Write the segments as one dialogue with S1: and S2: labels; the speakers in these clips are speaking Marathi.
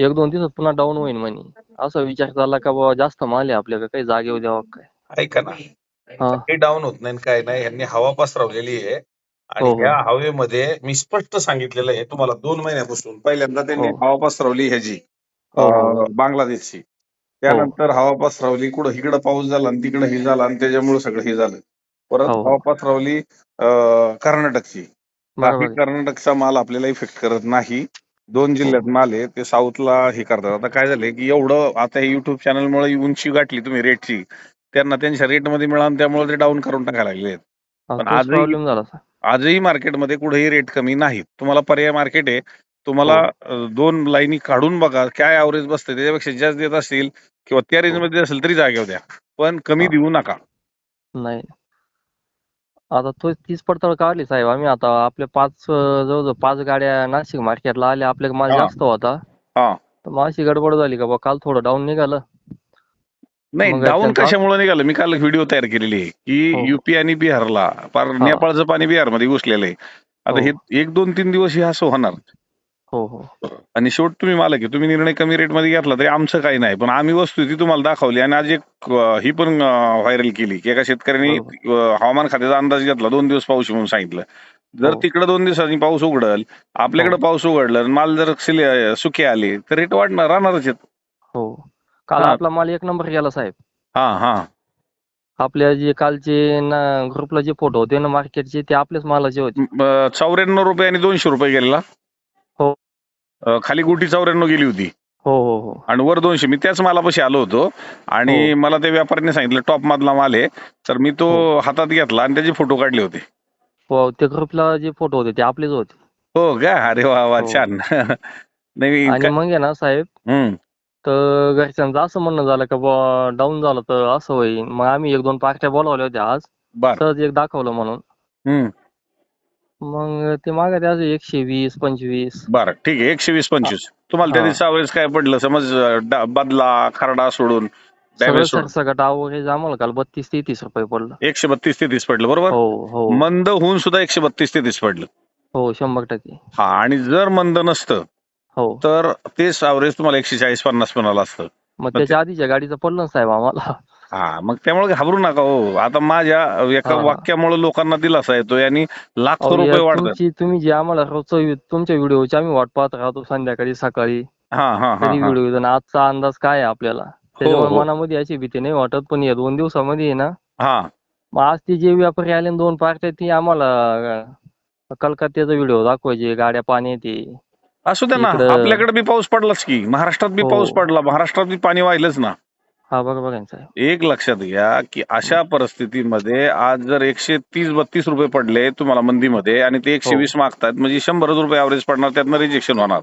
S1: एक दोन दिवसात पुन्हा डाऊन होईल म्हणे असा विचार चालला का बाबा जास्त माल आहे आपल्याकडे काही जागेवर द्यावा काय
S2: ऐका ना
S1: हा.
S2: डाऊन होत नाही काय नाही यांनी हवा पसरवलेली आहे आणि
S1: हो, हो.
S2: या हवेमध्ये मी स्पष्ट सांगितलेलं आहे तुम्हाला दोन महिन्यापासून पहिल्यांदा त्यांनी
S1: हो.
S2: हवा पसरवली ह्याची
S1: हो, हो.
S2: अं, बांगलादेशची त्यानंतर हवा पसरवली कुठं इकडं पाऊस झाला आणि तिकडं हे झालं आणि त्याच्यामुळे सगळं हे झालं परत
S1: हो.
S2: हवा पसरवली अं, कर्नाटकची
S1: बरोबर
S2: बाकी
S1: आहे.
S2: कर्नाटकचा माल आपल्याला इफेक्ट करत नाही दोन जिल्ह्यात माल आहे ते साऊथला हे करतात. आता काय झालंय की एवढं आता युट्यूब चॅनलमुळे उंची गाठली तुम्ही रेटची त्यांना त्यांच्या रेटमध्ये मिळालं त्यामुळे ते डाऊन करून टाकायला लागले
S1: हा,
S2: पण
S1: तोच
S2: आजही-
S1: प्रॉब्लेम झाला
S2: आजही मार्केटमध्ये कुठेही रेट कमी नाही तुम्हाला पर्याय मार्केट आहे. तुम्हाला
S1: हो.
S2: अं, दोन लाईनी काढून बघा काय ॲव्हरेज बसते त्याच्यापेक्षा जास्त देत असतील किंवा त्या रेंजमध्ये असेल तरी जागेवर द्या. पण कमी
S1: हा.
S2: देऊ नका.
S1: नाही. आता तो तीच पडताळ काढली साहेब आम्ही आता आपल्या पाच अं, जवळजवळ पाच गाड्या नाशिक मार्केटला आल्या आपल्या माल
S2: हा.
S1: जास्त होता
S2: हा.
S1: तर मग अशी गडबड झाली का बा काल थोडं डाऊन निघालं
S2: नाही
S1: मग
S2: डाऊन कशामुळे निघालं मी काल व्हिडिओ तयार केलेली आहे
S1: हो.
S2: की युपी आणि बिहारला पार
S1: हा.
S2: नेपाळचं पाणी बिहारमध्ये घुसलेलं आहे आता
S1: हो.
S2: हे एक दोन तीन दिवस हे असं होणार
S1: हो हो.
S2: आणि शेवट तुम्ही मालक आहे तुम्ही निर्णय कमी रेटमध्ये घेतला तरी आमचं काही नाही. पण आम्ही वस्तू ती तुम्हाला दाखवली आणि आज एक अं, ही पण व्हायरल केली की एका शेतकऱ्यांनी अं, हवामान खात्याचा अंदाज घेतला दोन दिवस पाऊस म्हणून सांगितलं. जर
S1: हो.
S2: तिकडे दोन दिवसांनी पाऊस उघडल आपल्याकडे पाऊस उघडलं आणि माल जर सिले- सुके आले तर रेट वाढणार राहणारच आहेत.
S1: हो. काल
S2: हा.
S1: आपला माल एक नंबर गेला साहेब.
S2: हा हा.
S1: आपल्या जे कालचे ना ग्रुपला जे फोटो होते ना मार्केटचे ते आपल्याच मालाचे होते.
S2: चौऱ्याण्णव रुपये आणि दोनशे रुपये गेलेला.
S1: हो.
S2: अं, खाली गुटी चौऱ्याण्णव गेली होती.
S1: हो हो हो.
S2: आणि वर दोनशे. मी त्याच मालापाशी आलो होतो. आणि
S1: हो.
S2: मला त्या व्यापाऱ्याने सांगितलं टॉप मधला माल आहे. तर मी तो
S1: हो.
S2: हातात घेतला आणि त्याचे फोटो काढले होते.
S1: हो ते ग्रुपला जे फोटो होते ते आपलेच होते.
S2: हो का? अरे वा वा
S1: हो.
S2: छान. नाही
S1: आणि
S2: का-
S1: मग आहे ना साहेब
S2: हम्म.
S1: तर घरच्यांचं असं म्हणणं झालं का बा डाऊन झालं तर असं होईल. मग आम्ही एक दोन पार्ट्या बोलावल्या होत्या आज.
S2: बर.
S1: सहज एक दाखवलं म्हणून.
S2: हम्म.
S1: मग ते मागे त्याचं एकशे वीस पंचवीस.
S2: बर ठीक आहे. एकशे वीस पंचवीस. तुम्हाला त्या. दिवशी average काय पडलं? समज डा- बदला खरडा सोडून
S1: सगळं
S2: डॅमेज सोडून.
S1: सरसकट अवघड आम्हाला काल बत्तीस तेहतीस रुपये पडलं.
S2: एकशे बत्तीस तेहतीस पडलं बरोबर?
S1: हो हो.
S2: मंद होऊन सुद्धा एकशे बत्तीस तेहतीस पडलं.
S1: हो शंभर टक्के.
S2: हा आणि जर मंद नसतं
S1: हो.
S2: तर तेच अवरेज तुम्हाला एकशे चाळीस पन्नास पण आलं असतं
S1: मग त्याच्या आधीच्या गाडीचं पडलं ना साहेब आम्हाला?
S2: हा मग त्यामुळे घाबरू नका हो आता माझ्या एका
S1: हा.
S2: वाक्यामुळे लोकांना दिलासा येतोय आणि लाखो
S1: अहो,
S2: रुपये
S1: या
S2: वाढतात
S1: तुमची तुम्ही जे आम्हाला रोजचं तुमच्या व्हिडिओचे आम्ही वाट पाहत राहतो संध्याकाळी सकाळी
S2: हा हा हा
S1: कधी
S2: हा.
S1: व्हिडिओ येतो आणि आजचा अंदाज काय आहे आपल्याला त्याच्यामुळे
S2: हो.
S1: मनामध्ये अशी भीती नाही वाटत पण या दोन दिवसामध्ये आहे ना
S2: हा
S1: मग आज ती जे व्यापारी आले ना दोन पार्ट्या ती आम्हाला अं, कलकत्त्याचा व्हिडिओ दाखवायचे गाड्या पाणी येते
S2: असू द्या ना
S1: इकडं-
S2: आपल्याकडे बी पाऊस पडलाच की महाराष्ट्रात बी
S1: हो.
S2: पाऊस पडला महाराष्ट्रात बी पाणी वाहिलंच ना
S1: हा बरोबर आहे ना साहेब.
S2: एक लक्षात घ्या की अशा परिस्थितीमध्ये आज जर एकशे तीस बत्तीस रुपये पडले तुम्हाला मंदीमध्ये आणि ते एकशे
S1: हो.
S2: वीस मागतात म्हणजे शंभरच रुपये अवरेज पडणार त्यातनं रिजेक्शन होणार.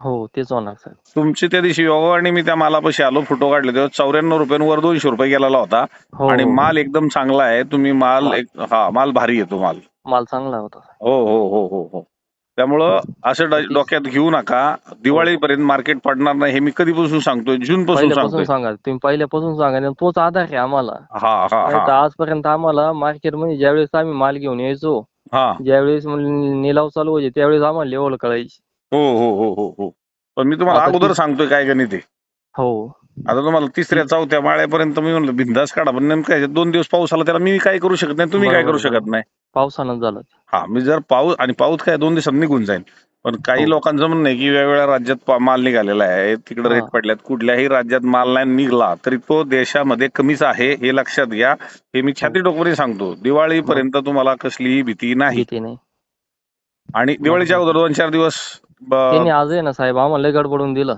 S1: हो तेच होणार साहेब.
S2: तुमची त्या दिवशी योगा आणि मी त्या मालापाशी आलो फोटो काढले तेव्हा चौऱ्याण्णव रुपयांवर दोनशे रुपये गेलेला होता.
S1: हो.
S2: आणि माल एकदम चांगला आहे तुम्ही माल
S1: माल.
S2: एक- हा माल भारी येतो माल.
S1: माल चांगला होता.
S2: हो हो हो हो हो. त्यामुळं असं. डोक्यात घेऊ नका. दिवाळीपर्यंत मार्केट पडणार नाही हे मी कधीपासून सांगतोय? जून पासून सांगतोय.
S1: सांगा तुम्ही पहिल्यापासून सांगा तोच आधार आहे आम्हाला.
S2: हा हा हा.
S1: आजपर्यंत आम्हाला मार्केटमध्ये ज्यावेळेस आम्ही माल घेऊन यायचो
S2: हा.
S1: ज्यावेळेस म्हणजे निलाव चालू व्हायचे त्यावेळेस आम्हाला लेवल कळायची.
S2: हो हो हो हो हो. पण मी तुम्हाला अगोदर
S1: ती-
S2: सांगतोय काय गणित आहे.
S1: हो.
S2: आता तुम्हाला तिसऱ्या चौथ्या माळ्यापर्यंत मी म्हणलं बिंदास काढा पण नेमकं दोन दिवस पाऊस आला त्याला मी काय करू शकत नाही तुम्ही काय करू शकत. नाही.
S1: पावसानं झालं.
S2: हा मी जर पाऊस आणि पाऊस काय दोन दिवसात निघून जाईल पण काही
S1: हो.
S2: लोकांचं म्हणणं आहे की वेगवेगळ्या राज्यात पा- माल निघालेला आहे. तिकडे
S1: हा.
S2: रेट पडल्यात. कुठल्याही राज्यात माल नाही निघला तरी तो देशामध्ये कमीच आहे हे लक्षात घ्या. हे मी छाती टोकरी सांगतो. दिवाळीपर्यंत तुम्हाला कसलीही भीती नाही.
S1: भीती नाही.
S2: आणि दिवाळीच्या अगोदर दोन चार दिवस ब-
S1: त्यांनी आज आहे ना साहेब आम्हाला लय गडबडून दिलं.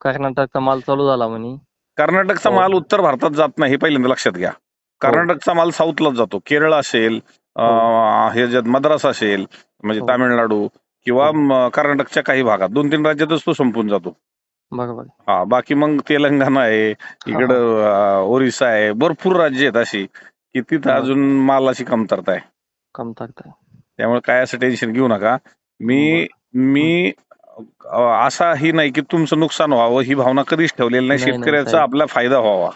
S1: कर्नाटकचा माल चालू झाला म्हणे.
S2: कर्नाटकचा
S1: हो.
S2: माल उत्तर भारतात जात नाही हे पहिल्यांदा लक्षात घ्या. कर्नाटकचा माल साऊथलाच जातो. केरळ असेल हे जे मद्रास असेल म्हणजे
S1: हो.
S2: तामिळनाडू किंवा म, कर्नाटकच्या काही भागात दोन तीन राज्यातच तो संपून जातो
S1: बरोबर.
S2: हा बाकी मग तेलंगणा आहे इकडं अं, ओरिसा आहे भरपूर राज्य आहेत अशी की तिथं
S1: हा.
S2: अजून मालाची कमतरता आहे
S1: कमतरता आहे.
S2: त्यामुळे काय असं टेन्शन घेऊ नका मी मी अं, असाही नाही की तुमचं नुकसान व्हावं ही भावना कधीच ठेवलेली नाही
S1: नाही, नाही,
S2: शेतकऱ्याचा
S1: साहेब.
S2: आपला फायदा व्हावा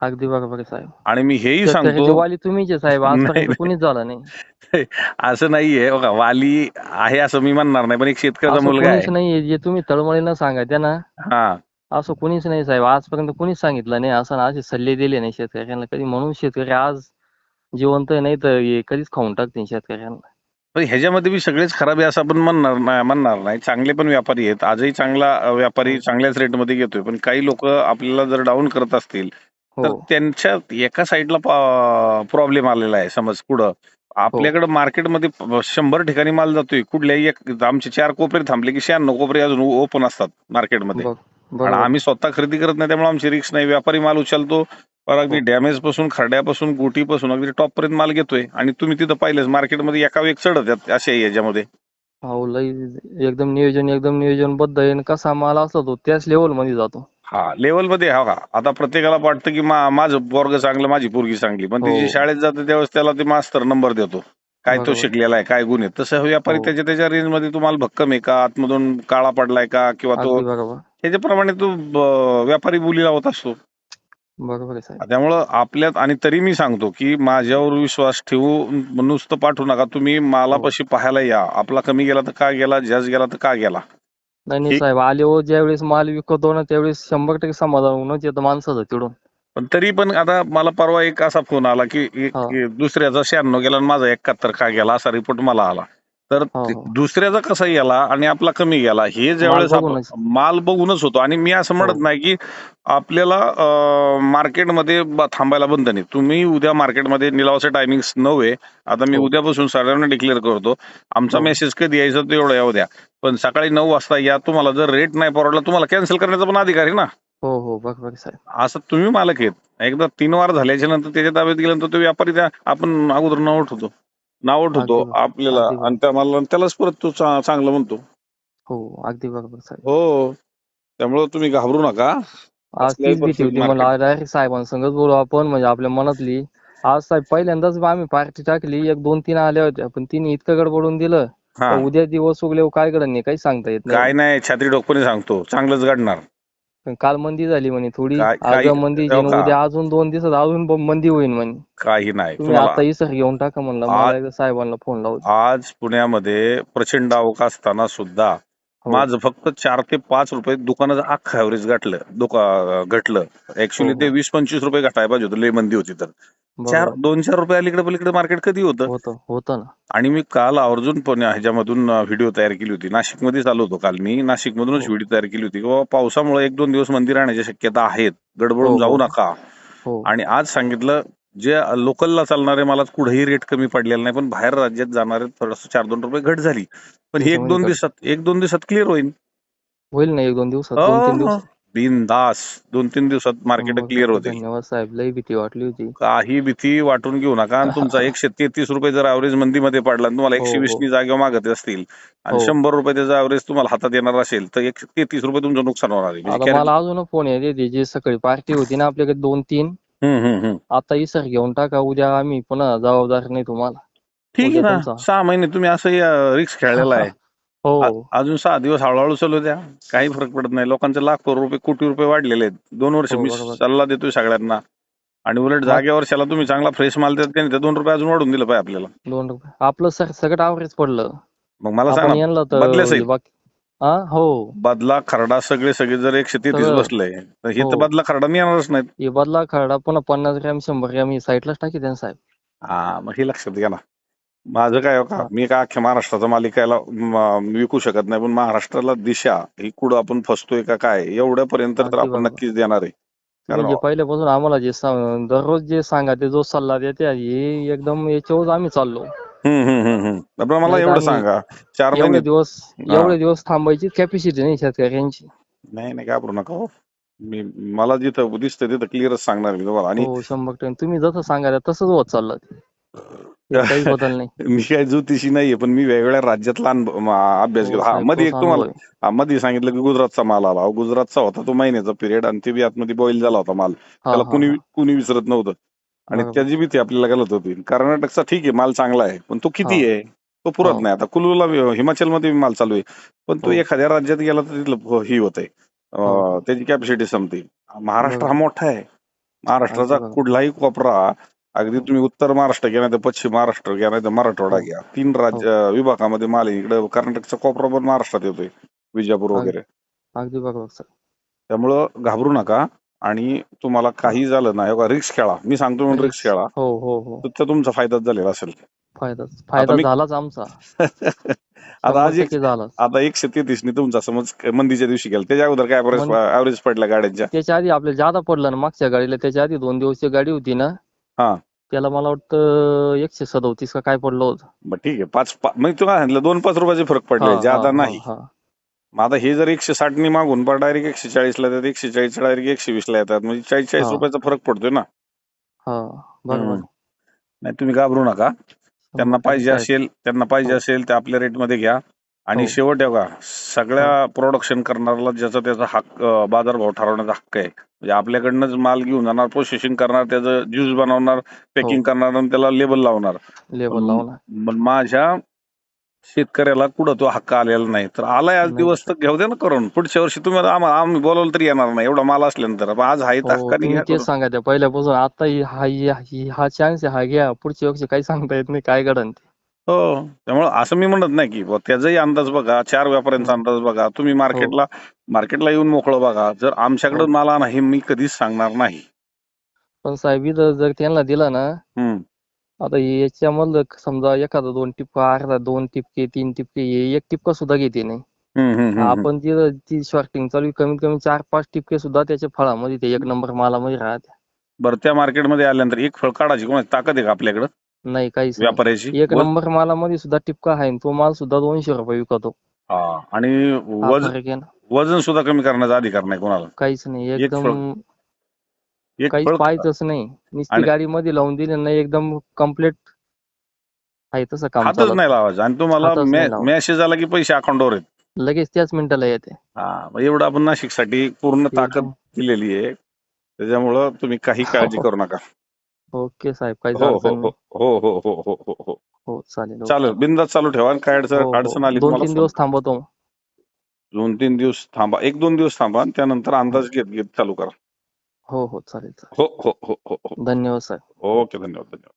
S1: अगदी बरोबर आहे साहेब.
S2: आणि मी हेही सांगतो
S1: वाली तुम्हीच आहे साहेब
S2: नाही,
S1: आजपर्यंत
S2: नाही.
S1: कुणीच झालं नाही.
S2: असं नाहीये बघा वाली आहे असं मी म्हणणार नाही पण एक शेतकऱ्याचा
S1: असं
S2: मुलगा
S1: कुणीच
S2: आहे
S1: नाहीये जे तुम्ही तळमळीनं सांगा त्यांना
S2: हा.
S1: असं कुणीच नाही साहेब आजपर्यंत कुणीच सांगितलं नाही असं ना असे सल्ले दिले नाही शेतकऱ्यांना. कधी म्हणून शेतकरी आज जिवंत नाही तर हे कधीच खाऊन टाकतील शेतकऱ्यांना.
S2: पण ह्याच्यामध्ये बी सगळेच खराब आहे असं आपण म्हणणार नाही म्हणणार नाही. चांगले पण व्यापारी आहेत आजही चांगला अं, व्यापारी. चांगल्याच रेटमध्ये घेतोय पण काही लोक आपल्याला जर डाऊन करत असतील तर
S1: हो.
S2: त्यांच्या एका साईडला प्रॉब्लेम आलेला आहे. समज पुढं आपल्याकडे मार्केटमध्ये प- शंभर ठिकाणी माल जातोय. कुठल्याही एक आमचे चार कोपरे थांबले की शहाण्णव कोपरे अजून ओपन असतात मार्केटमध्ये
S1: बघ
S2: आणि
S1: बरोबर.
S2: आम्ही स्वतः खरेदी करत नाही त्यामुळे आमची रिक्स नाही. व्यापारी माल उचलतो पर अगदी
S1: हो.
S2: डॅमेजपासून खरड्यापासून गोटीपासून अगदी टॉप पर्यंत माल घेतोय. आणि तुम्ही तिथं पाहिलेच मार्केटमध्ये एका एक चढत आहेत आहे याच्यामध्ये.
S1: हो लई एकदम नियोजन एकदम नियोजनबद्ध आहे. आणि कसा माल असला तो त्याच लेवलमध्ये जातो.
S2: हा लेवलमध्ये हा का आता प्रत्येकाला वाटतं की मा- माझं पोरग चांगलं माझी पोरगी चांगली. पण
S1: हो.
S2: त्याची शाळेत जाते त्यावेळेस त्याला ते मास्तर नंबर देतो. काय तो
S1: बरोबर.
S2: शिकलेला आहे काय गुण आहे तसं व्यापारी
S1: हो.
S2: त्याच्या त्याच्या रेंजमध्ये तुम्हाला भक्कम आहे का? आतमधून काळा पडलाय का? किंवा तो
S1: अगदी बरोबर.
S2: त्याच्याप्रमाणे तो ब- व्यापारी बोली लावत असतो.
S1: बरोबर आहे साहेब.
S2: त्यामुळं आपल्यात आणि तरी मी सांगतो की माझ्यावर विश्वास ठेवू नुसतं पाठवू नका. तुम्ही मालापाशी पाहायला या. आपला कमी गेला तर का गेला? जास्त गेला तर का गेला?
S1: नाही नाही साहेब आले हो ज्यावेळेस माल विकतो ना त्यावेळेस शंभर टक्के समाधान होऊनच येतं माणसाचं तिडून
S2: पण तरी पण आता मला परवा एक असा फोन आला की एक-
S1: हा.
S2: की दुसऱ्याचा शहाण्णव गेला आणि माझा एकाहत्तर का गेला असा रिपोर्ट मला आला तर
S1: हो,
S2: ते-
S1: हो.
S2: दुसऱ्याचा कसा गेला आणि आपला कमी गेला हे ज्यावेळेस आपण-
S1: बघूनच.
S2: माल बघूनच होतो आणि मी असं म्हणत
S1: हो.
S2: नाही की आपल्याला मार्केटमध्ये थांबायला बंद नाही तुम्ही उद्या मार्केटमध्ये निलावाचे टायमिंग नऊ आहे आता मी
S1: हो.
S2: उद्यापासून सगळ्यांना डिक्लेअर करतो आमचा
S1: हो.
S2: मेसेज कधी यायचा तो एवढा येऊ द्या पण सकाळी नऊ वाजता या तुम्हाला जर रेट नाही परवडला तुम्हाला कॅन्सल करण्याचा पण अधिकार आहे ना
S1: हो हो बरोबर आहे साहेब
S2: असं तुम्ही मालक आहेत एकदा तीन वार झाल्याच्यानंतर त्याच्या ताब्यात गेल्यानंतर तो व्यापारी त्या आपण अगोदर नाव ठेवतो नाव ठेवतो
S1: अगदी बरोबर.
S2: आपल्याला
S1: अगदी बरोबर.
S2: आणि त्या मालाला त्यालाच परत तो चा- चांगलं म्हणतो.
S1: हो अगदी बरोबर साहेब.
S2: हो त्यामुळे तुम्ही घाबरू नका.
S1: आज
S2: असल्याही
S1: तीच भीती
S2: परिस्थितीत
S1: होती मला डायरेक्ट साहेबांसंगच बोलू आपण म्हणजे आपल्या मनातली. आज साहेब पहिल्यांदाच आम्ही पार्टी टाकली. एक दोन तीन आल्या होत्या पण तिने इतकं गडबडून दिलं.
S2: हा.
S1: उद्या दिवस उगले काय घडत नाही काही सांगता येत
S2: काय
S1: नाही
S2: नाही छात्री डोकपणे सांगतो. चांगलंच घडणार.
S1: पण काल मंदी झाली म्हणे थोडी
S2: काय-
S1: आज
S2: काही-
S1: मंदी
S2: हो का?
S1: उद्या अजून दोन दिवसात अजून ब- मंदी होईल म्हणे
S2: काही नाही
S1: तुम्ही
S2: तुम्हाला
S1: आता इसर घेऊन टाका म्हणलं मला एकदा साहेबांना फोन लावू
S2: आज पुण्यामध्ये प्रचंड अवकाश असताना सुद्धा
S1: हो.
S2: माझं फक्त चार ते पाच रुपये दुकानाचं अख्खं ऍव्हरेज गाठलं दुका घटलं ऍक्च्युली
S1: हो,
S2: ते
S1: हो.
S2: वीस पंचवीस रुपये घटायला पाहिजे होतं लय मंदी होती तर चार दोन चार रुपये अलीकडे पलीकडे मार्केट कधी होतं?
S1: होतं होतं ना.
S2: आणि मी काल आवर्जून पण ह्याच्यामधून व्हिडिओ तयार केली होती. नाशिकमध्ये चालू होतो काल मी. नाशिकमधूनच
S1: हो.
S2: व्हिडिओ तयार केली होती. की बाबा पावसामुळे एक दोन दिवस मंदिर राहण्याच्या शक्यता आहेत. गडबडून
S1: हो,
S2: जाऊ
S1: हो.
S2: नका.
S1: हो.
S2: आणि आज सांगितलं जे लोकलला चालणारे मला कुठेही रेट कमी पडलेला नाही पण बाहेर राज्यात जाणारे थोडस चार दोन रुपये घट झाली. पण ही एक दोन. दिवसात एक दोन दिवसात क्लिअर होईल
S1: होईल ना एक दोन दिवसात?
S2: बिनदास दोन तीन दिवसात मार्केट क्लिअर
S1: टक्के
S2: होते.
S1: धन्यवाद साहेब लई भीती वाटली होती.
S2: काही भीती वाटून घेऊ नका. आणि तुमचा एकशे तेहतीस रुपये जर ऍव्हरेज मंदीमध्ये पडला आणि तुम्हाला
S1: हो,
S2: एकशे
S1: हो.
S2: वीस नी जागेवर मागत असतील आणि
S1: हो.
S2: शंभर रुपये त्याचा ऍव्हरेज तुम्हाला हातात येणार असेल तर एकशे तेहतीस रुपये तुमचं नुकसान होणार आहे. म्हणजे
S1: आता मला अजून फोन येते जे सकाळी पार्टी होती ना आपल्याकडे दोन तीन
S2: हम्म, हम्म, हम्म.
S1: आता इसर घेऊन टाका उद्या आम्ही पुन्हा जबाबदार नाही तुम्हाला.
S2: ठीक आहे
S1: उद्या
S2: ना.
S1: तुमचा.
S2: सहा महिने तुम्ही असं रिक्स खेळलेला आहे.
S1: हो.
S2: अजून सहा दिवस हळूहळू चालू द्या. काही फरक पडत नाही. लोकांचे लाखो रुपये कोटी रुपये वाढलेले आहेत. दोन वर्ष
S1: हो,
S2: मी
S1: बरोबर.
S2: सल्ला देतोय सगळ्यांना. आणि उलट जाग्या वर्षाला तुम्ही चांगला फ्रेश माल देत त्यांनी ते दोन रुपये अजून वाढून दिलं पाहिजे आपल्याला.
S1: दोन रुपये. आपलं सर सगळं आवरेज पडलं.
S2: मग मला सांग
S1: आपण
S2: ना
S1: यांना
S2: बदल्यासहित.
S1: तर बाकी हा हो.
S2: बदला खरडा सगळे सगळे जर एकशे तेहतीस
S1: सगळं.
S2: बसले तर हे तर
S1: हो.
S2: बदला खरडा नाही येणारच नाहीत.
S1: हे बदला खरडा पुन्हा पन्नास ग्रॅम शंभर ग्रॅम ही साईडलाच टाकी त्यांना साहेब.
S2: हा मग हे लक्षात घ्या ना. माझं काय हो का
S1: हा.
S2: मी काय अख्ख्या महाराष्ट्राचा मालिकाला म, विकू शकत नाही पण महाराष्ट्राला दिशा ही कुठं आपण फसतोय का काय एवढ्यापर्यंत तर
S1: अगदी
S2: आपण
S1: बरोबर.
S2: नक्कीच देणार आहे
S1: तुम्ही
S2: कारण
S1: जे पहिल्यापासून आम्हाला जे सांग- दररोज जे सांगा ते जो सल्ला देते हे एकदम याच्यावर आम्ही चाललो
S2: हम्म, हम्म, हम्म, हम्म. बरं, मला
S1: नाही तर
S2: एवढं
S1: आम्ही-
S2: सांगा चार
S1: एवढे
S2: महिने
S1: दिवस
S2: हा.
S1: एवढे दिवस थांबायची कॅपॅसिटी नाही शेतकऱ्यांची
S2: नाही नाही घाबरू नका हो मी मला जिथं दिसतंय तिथं क्लिअरच सांगणार मी तुम्हाला आणि
S1: हो शंभर टक्के तुम्ही जसं सांगाल तसंच होत चाललं ते. काही बदल नाही
S2: मी काय ज्योतिषी नाहीये पण मी वेगवेगळ्या राज्यातला अनुभव- म, अभ्यास
S1: हो,
S2: घेतो हा
S1: साहेब,
S2: मध्ये एक
S1: तोच
S2: तुम्हाला
S1: आहे.
S2: हा, मध्ये सांगितलं की गुजरातचा माल आला अहो, गुजरातचा होता तो महिन्याचा पिरियड आणि ते बी आतमध्ये बॉईल झाला होता माल
S1: हा,
S2: त्याला
S1: हा,
S2: कुणी
S1: हा.
S2: कुणी विसरत नव्हतं आणि
S1: बरोबर.
S2: त्याची भीती आपल्याला गलत होती कर्नाटकचा ठीक आहे माल चांगला आहे पण तो किती. आहे तो पुरत
S1: हा.
S2: नाही आता कुलूला हिमाचलमध्ये माल चालू आहे पण तो
S1: हो.
S2: एखाद्या राज्यात गेला तर तिथलं ही होत आहे
S1: हो.
S2: त्याची कॅपॅसिटी संपते महाराष्ट्र हा. मोठा आहे महाराष्ट्राचा
S1: अगदी बरोबर.
S2: कुठलाही कोपरा अगदी तुम्ही उत्तर महाराष्ट्र घ्या नाही तर पश्चिम महाराष्ट्र घ्या नाही तर मराठवाडा
S1: हो.
S2: घ्या. तीन राज्य विभागामध्ये माल. इकडे कर्नाटकचा कोपरा पण महाराष्ट्रात येतोय विजापूर वगैरे.
S1: अगदी बरोबर सर.
S2: त्यामुळं घाबरू नका आणि तुम्हाला काही झालं ना बघा रिक्स खेळा. मी सांगतो म्हणून रिक्स खेळा.
S1: हो हो हो.
S2: तर तुमचा फायदाच झालेला असेल.
S1: फायदा झालाच आमचा.
S2: आता आज एक आता एकशे तेहतीसनी तुमचा समज मंदीच्या दिवशी गेला. त्याच्या अगोदर काय
S1: मंद-
S2: ऍव्हरेज पडल्या गाड्यांच्या?
S1: त्याच्या आधी आपल्याला जादा पडलं ना मागच्या गाडीला त्याच्या आधी दोन दिवसची गाडी होती ना?
S2: हा.
S1: त्याला मला वाटतं एकशे सदोतीस का काय पडलं होतं.
S2: बरं ठीक आहे. पाच पा- मग तुम्हाला सांगितलं दोन पाच रुपयाचे फरक पडले.
S1: हा,
S2: ज्यादा
S1: हा,
S2: नाही.
S1: हा.
S2: मग आता हे जर एकशे साठनी मागून पण डायरेक्ट एकशे चाळीसला येतात एकशे चाळीस डायरेक्ट एकशे वीसला येतात. म्हणजे चाळीस चाळीस
S1: हा.
S2: रुपयाचा फरक पडतोय ना.
S1: हा बरोबर.
S2: हम्म. नाही तुम्ही घाबरू नका. त्यांना पाहिजे असेल त्यांना पाहिजे. असेल ते आपल्या रेटमध्ये घ्या. आणि
S1: हो.
S2: शेवट बघा सगळ्या प्रोडक्शन करणाऱ्याला ज्याचा त्याचा हक्क बाजारभाव ठरवण्याचा हक्क आहे. म्हणजे आपल्याकडनंच माल घेऊन जाणार प्रोसेसिंग करणार त्याचं ज्यूस बनवणार पॅकिंग
S1: हो.
S2: करणार आणि त्याला लेबल लावणार.
S1: लेबल
S2: पण माझ्या शेतकऱ्याला कुठं तो हक्क आलेला नाही. तर आलाय आज. दिवस तर घेऊ द्या ना करून. पुढच्या वर्षी तुम्ही आम्ही बोलवलं तरी येणार नाही. एवढा माल असल्यानंतर. आज तर
S1: हो
S2: करून.
S1: सांगा त्या पहिल्यापासून. आता ही- हा ही- ही- हा चान्स आहे. हा घ्या. पुढच्या वर्षी काही सांगता येत नाही. काय घडन ते?
S2: हो त्यामुळे असं मी म्हणत नाही की बुवा त्याचाही अंदाज बघा चार व्यापाऱ्यांचा
S1: हो.
S2: अंदाज बघा तुम्ही मार्केटला मार्केटला येऊन मोकळं बघा जर आमच्याकडे
S1: हो.
S2: माल आणा हे मी कधीच सांगणार नाही
S1: पण साहेब इथं जर त्यांना दिला ना. आता हे याच्यामधलं समजा एखादा दोन टिपका अर्धा दोन टिपके तीन टिपके हे एक टिपका सुद्धा घेते नाही. आपण ती ती शॉर्टिंग चालू आहे, कमीत कमी चार पाच टिपके सुद्धा त्याच्या फळामध्ये ते एक नंबर मालामध्ये राहते
S2: बरं त्या मार्केटमध्ये आल्यानंतर एक फळ काढायची कोणाची ताकद आहे का आपल्याकडे
S1: नाही काहीच नाही.
S2: व्यापाऱ्याची?
S1: एक
S2: वज-
S1: नंबर मालामध्ये सुद्धा टिपका आहे आणि तो माल सुद्धा दोनशे रुपये विकतो.
S2: हा. आणि
S1: हा
S2: वज
S1: फरक आहे ना.
S2: वजन सुद्धा कमी करण्याचा अधिकार नाही कोणाला.
S1: काहीच नाही
S2: एक
S1: एकदम
S2: एक
S1: काहीच
S2: फळ
S1: पाहायचंच नाही. नुसती
S2: आणि-
S1: गाडीमध्ये लावून दिली नाही एकदम कंप्लीट आहे तसं काम
S2: हातच नाही लावायचा. आणि तुम्हाला
S1: हातच नाही लावायचा.
S2: मेसेज आला की पैसे अकाउंटवर आहेत.
S1: लगेच त्याच मिनिटाला येते.
S2: हा मग एवढं आपण नाशिकसाठी पूर्ण ताकद
S1: एकदम.
S2: दिलेली आहे. त्याच्यामुळं तुम्ही काही काळजी करू नका.
S1: ओके साहेब काहीच
S2: हो हो
S1: अडचण
S2: हो
S1: नाही
S2: हो हो हो हो हो हो
S1: हो चालेल
S2: चालेल बिंदास चालू ठेवा आणि काय
S1: हो,
S2: अडचण
S1: हो.
S2: अडचण आली
S1: दोन
S2: तुम्हाला
S1: तीन दिवस थांबवतो
S2: दोन तीन दिवस थांबा एक दोन दिवस थांबा आणि त्यानंतर अंदाज घेत घेत चालू करा
S1: हो हो चालेल चालेल
S2: हो हो हो हो हो
S1: धन्यवाद साहेब
S2: ओके धन्यवाद धन्यवाद